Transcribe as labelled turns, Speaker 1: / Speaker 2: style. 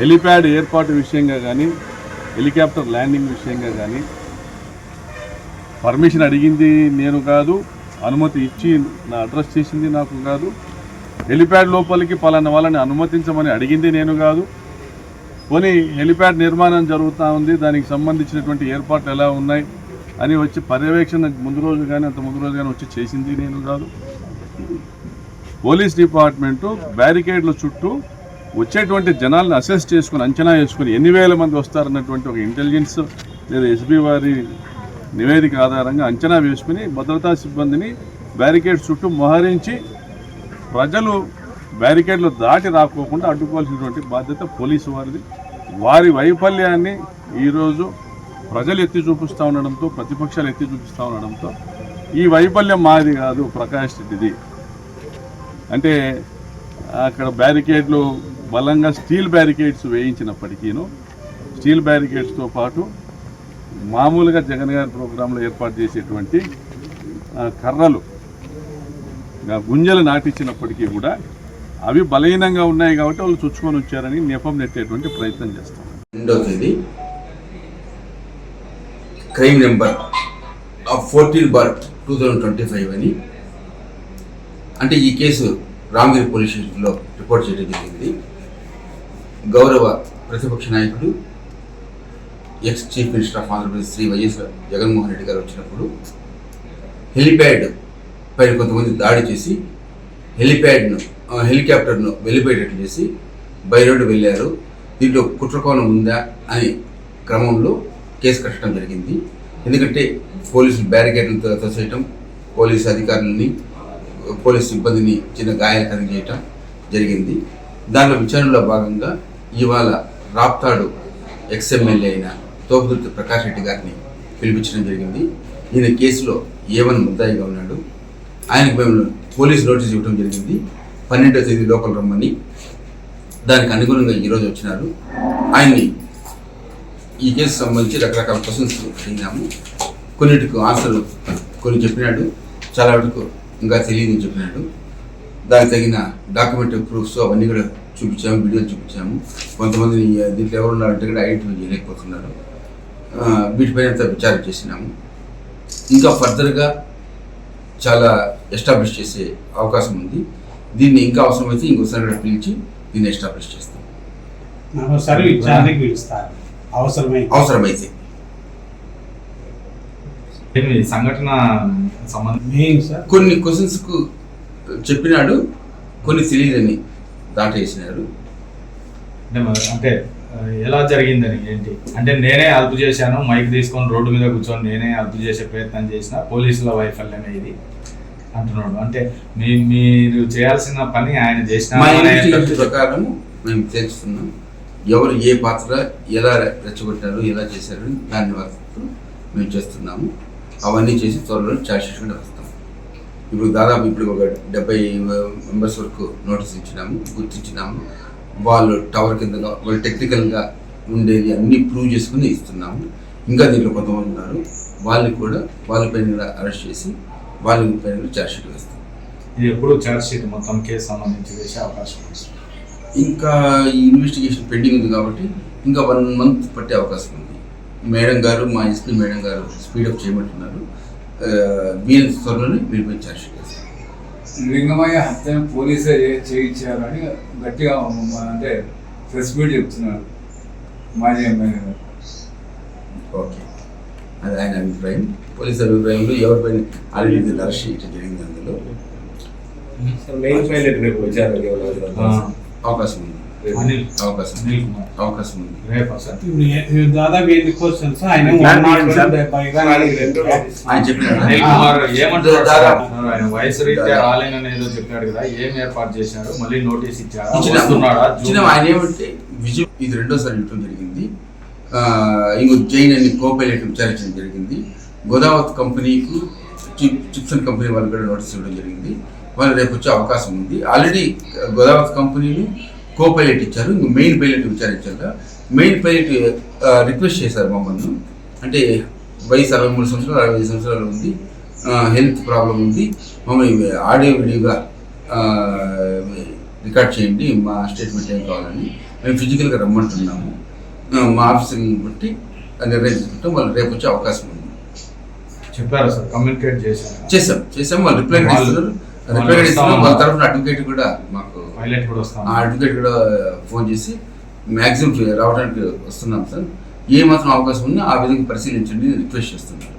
Speaker 1: Helipad ఏర్పాటు విషయంగా కానీ హెలికాప్టర్ ల్యాండింగ్ విషయంగా కానీ పర్మిషన్ అడిగింది నేను కాదు అనుమతి ఇచ్చి నా అడ్రస్ చేసింది నాకు కాదు. హెలిప్యాడ్ లోపలికి పలానా వాళ్ళని అనుమతించమని అడిగింది నేను కాదు. పోనీ హెలిప్యాడ్ నిర్మాణం జరుగుతూ ఉంది దానికి సంబంధించినటువంటి ఏర్పాట్లు ఎలా ఉన్నాయి అని వచ్చి పర్యవేక్షణ ముందు రోజు కానీ అంత ముందు రోజు కానీ వచ్చి చేసింది నేను కాదు. పోలీస్ డిపార్ట్మెంటు బ్యారికేడ్ల చుట్టూ వచ్చేటువంటి జనాలను అసెస్ చేసుకుని అంచనా వేసుకుని ఎన్ని వేల మంది వస్తారన్నటువంటి ఒక ఇంటెలిజెన్స్ లేదా ఎస్బీ వారి నివేదిక ఆధారంగా అంచనా వేసుకుని భద్రతా సిబ్బందిని బ్యారికేడ్ చుట్టూ మోహరించి ప్రజలు బ్యారికేడ్లు దాటి రాకోకుండా అడ్డుకోవాల్సినటువంటి బాధ్యత పోలీసు వారిది. వారి వైఫల్యాన్ని ఈరోజు ప్రజలు ఎత్తి చూపిస్తూ ఉండడంతో ప్రతిపక్షాలు ఎత్తి చూపిస్తూ ఉండడంతో ఈ వైఫల్యం మాది కాదు ప్రకాష్ రెడ్డిది. అంటే అక్కడ బ్యారికేడ్లు బలంగా స్టీల్ బ్యారికేడ్స్ వేయించినప్పటికీను స్టీల్ బ్యారికేడ్స్తో పాటు మామూలుగా జగన్ గారి ప్రోగ్రాంలో ఏర్పాటు చేసేటువంటి కర్రలు గుంజలు నాటించినప్పటికీ కూడా అవి బలహీనంగా ఉన్నాయి కాబట్టి వాళ్ళు చుచ్చుకొని వచ్చారని నెపం నెట్టేటువంటి ప్రయత్నం చేస్తాం.
Speaker 2: రెండో తేదీ crime number fourteen bar two thousand twenty five అని అంటే ఈ కేసు రామగిరి పోలీస్ స్టేషన్లో రిపోర్ట్ చేయడం జరిగింది. గౌరవ ప్రతిపక్ష నాయకుడు ex chief minister of Andhra Pradesh Shri YS Jaganmohan Reddy గారు వచ్చినప్పుడు హెలిప్యాడ్ పైన కొంతమంది దాడి చేసి హెలిప్యాడ్ను హెలికాప్టర్ను వెళ్ళిపోయేటట్లు చేసి బైరోడ్ వెళ్ళారు. దీంట్లో కుట్రకోణం ఉందా అని క్రమంలో కేసు కట్టడం జరిగింది. ఎందుకంటే పోలీసులు బ్యారికేడ్లతో తోసేయటం పోలీసు అధికారులని పోలీసు సిబ్బందిని చిన్న గాయాలు కలిగజేయటం జరిగింది. దానిలో విచారణలో భాగంగా ఇవాళ రాప్తాడు ఎక్స్ఎమ్మెల్యే అయిన తోపుదుర్తి ప్రకాష్ రెడ్డి గారిని పిలిపించడం జరిగింది. ఈయన కేసులో ఏమని ముద్దాయిగా ఉన్నాడు. ఆయనకు మేము పోలీస్ నోటీస్ ఇవ్వడం జరిగింది. పన్నెండో తేదీ లోపల రమ్మని దానికి అనుగుణంగా ఈరోజు వచ్చినారు. ఆయన్ని ఈ కేసు సంబంధించి రకరకాల క్వశ్చన్స్ అడిగినాము. కొన్నిటికి ఆన్సర్లు కొన్ని చెప్పినాడు. చాలా వరకు ఇంకా తెలియదని చెప్పినాడు. దానికి తగిన డాక్యుమెంట్ ప్రూఫ్స్ అవన్నీ కూడా చూపించాము వీడియోలు చూపించాము. కొంతమంది దీంట్లో ఎవరు ఉన్నారంటే కూడా ఐడెంటిఫై చేయలేకపోతున్నారు. వీటిపైన అంతా విచారణ చేసినాము. ఇంకా ఫర్దర్గా చాలా ఎస్టాబ్లిష్ చేసే అవకాశం ఉంది. దీన్ని ఇంకా అవసరమైతే ఇంకోసారి పిలిచి దీన్ని ఎస్టాబ్లిష్ చేస్తాం. అవసరమైతే.
Speaker 3: సంఘటన
Speaker 2: కొన్ని క్వశ్చన్స్కు చెప్పినాడు కొన్ని తెలియదని. దాటేసినారు.
Speaker 3: అంటే ఎలా జరిగిందని ఏంటి? అంటే నేనే అదుపు చేశాను మైక్ తీసుకొని రోడ్డు మీద కూర్చొని నేనే అదుపు చేసే ప్రయత్నం చేసిన పోలీసుల వైఫల్యమే ఇది అంటున్నాడు. అంటే మీ మీరు చేయాల్సిన పని ఆయన చేసిన
Speaker 2: ప్రకారం మేము తెలుస్తున్నాం ఎవరు ఏ పాత్ర ఎలా రెచ్చగొట్టారు ఎలా చేశారు దాన్ని వరకు మేము చేస్తున్నాము. అవన్నీ చేసి త్వరలో ఛార్జ్ షీట్ కూడా ఇప్పుడు దాదాపు ఇప్పుడు ఒక డెబ్బై మెంబర్స్ వరకు నోటీస్ ఇచ్చినాము గుర్తించినాము. వాళ్ళు టవర్ కింద వాళ్ళు టెక్నికల్గా ఉండేది అన్నీ ప్రూవ్ చేసుకుని ఇస్తున్నాము. ఇంకా దీంట్లో కొంతమంది ఉన్నారు. వాళ్ళని కూడా వాళ్ళపైన కూడా అరెస్ట్ చేసి వాళ్ళ పైన ఛార్జ్ షీట్ వేస్తాం
Speaker 3: ఇది ఎప్పుడు ఛార్జ్ షీట్ మొత్తం కేసు సంబంధించి వేసే అవకాశం
Speaker 2: ఇంకా ఈ ఇన్వెస్టిగేషన్ పెండింగ్ ఉంది కాబట్టి ఇంకా వన్ మంత్ పట్టే అవకాశం ఉంది. మేడం గారు మా ఎస్పీ మేడం గారు స్పీడప్ చేయమంటున్నారు. ఛార్జ్ షీట్ వేస్తాం
Speaker 4: లింగమయ్య హత్యను పోలీసే చే- చేయించారని గట్టిగా అంటే ప్రెస్ మీట్ చెప్తున్నారు మాజీ ఎమ్మెల్యే గారు.
Speaker 2: ఓకే. అది ఆయన అభిప్రాయం. పోలీస్ అభిప్రాయంలో ఎవరిపైన ఆల్రెడీ అరెస్ట్ చేయడం జరిగింది అందులో? అవకాశం ఉంది.
Speaker 3: అనిల్
Speaker 2: అవకాశం ఉంది
Speaker 3: అనిల్ కుమార్
Speaker 2: అవకాశం ఉంది.
Speaker 3: రేపా సార్.
Speaker 5: ఇప్పుడు ఏ- దాదాపు ఎన్ని క్వశ్చన్స్ ఆయన
Speaker 2: చెప్పినాడు
Speaker 3: అనిల్ కుమార్?
Speaker 2: దాదాపు.
Speaker 3: వయసు రీత్యా రాలేనని ఏదో చెప్పాడు కదా ఏం ఏర్పాటు చేశారు మళ్ళీ నోటీస్ ఇచ్చారా.
Speaker 2: ఆయన ఏమంటే విజయ్ ఇది రెండోసారి ఇవ్వడం జరిగింది. ఆ, ఇంకో జైన్ అని కో పైలట్ విచారించడం జరిగింది. గోదావత్ కంపెనీకి చిప్ చిప్సన్ కంపెనీ వాళ్ళు కూడా నోటీస్ ఇవ్వడం జరిగింది. వాళ్ళు రేపు వచ్చే అవకాశం ఉంది. ఆల్రెడీ గోదావత్ కంపెనీని కో పైలట్ ఇచ్చారు ఇంకో మెయిన్ పైలట్ విచారించాక మెయిన్ పైలట్ రిక్వెస్ట్ చేశారు మమ్మల్ని. అంటే వయసు అరవై మూడు సంవత్సరాలు అరవై ఐదు సంవత్సరాలు ఉంది. హెల్త్ ప్రాబ్లం ఉంది. మమ్మల్ని ఆడియో వీడియోగా రికార్డ్ చేయండి మా స్టేట్మెంట్ ఏం కావాలని. మేము ఫిజికల్గా రమ్మంటున్నాము. మా ఆఫీసుని బట్టి నిర్ణయం తీసుకుంటాం వాళ్ళు రేపు వచ్చే అవకాశం ఉంది.
Speaker 3: చెప్పారా సార్? కమ్యూనికేట్ చేశాను
Speaker 2: చేసాం చేసాం వాళ్ళు రిప్లై
Speaker 3: వాళ్ళు-
Speaker 2: ఇస్తున్నారు
Speaker 3: వాళ్ళు.
Speaker 2: తరఫున అడ్వకేట్ కూడా మాకు
Speaker 3: కూడా వస్తాం
Speaker 2: ఆ అడ్వకేట్ కూడా ఫోన్ చేసి మ్యాక్సిమం రావడానికి వస్తున్నాం సార్. ఏ మాత్రం అవకాశం ఉన్నా ఆ విధంగా పరిశీలించండి రిక్వెస్ట్ చేస్తున్నారు